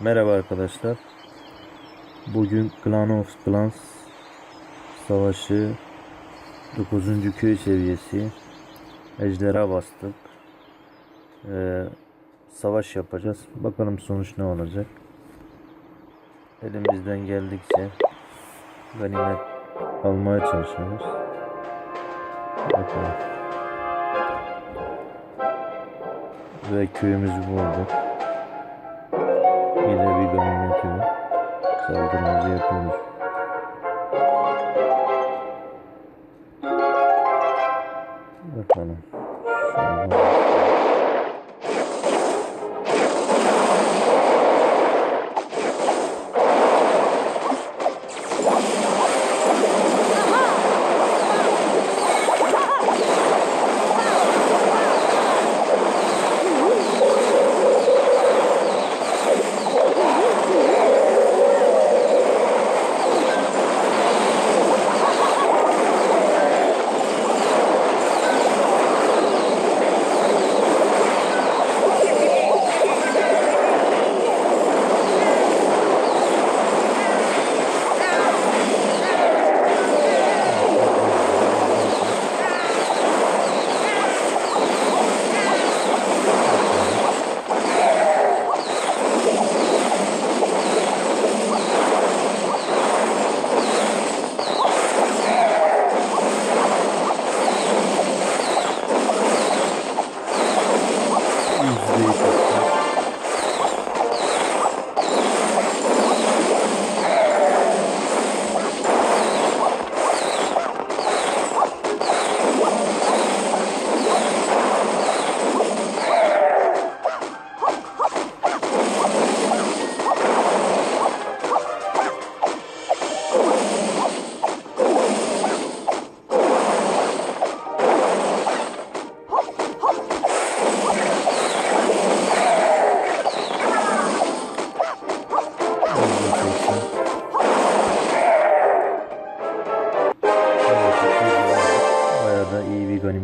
Merhaba arkadaşlar. Bugün Clan of Clans Savaşı 9. köy seviyesi Ejderha bastık. Ee, savaş yapacağız. Bakalım sonuç ne olacak. Elimizden geldikçe ganimet almaya çalışıyoruz. Bakalım. Ve köyümüzü bulduk. Saldırımızı yapıyoruz. Bakalım. Şuradan.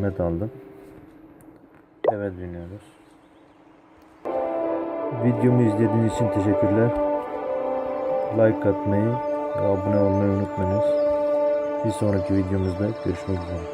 Ganimet aldım. Eve dönüyoruz. Videomu izlediğiniz için teşekkürler. Like atmayı ve abone olmayı unutmayınız. Bir sonraki videomuzda görüşmek üzere.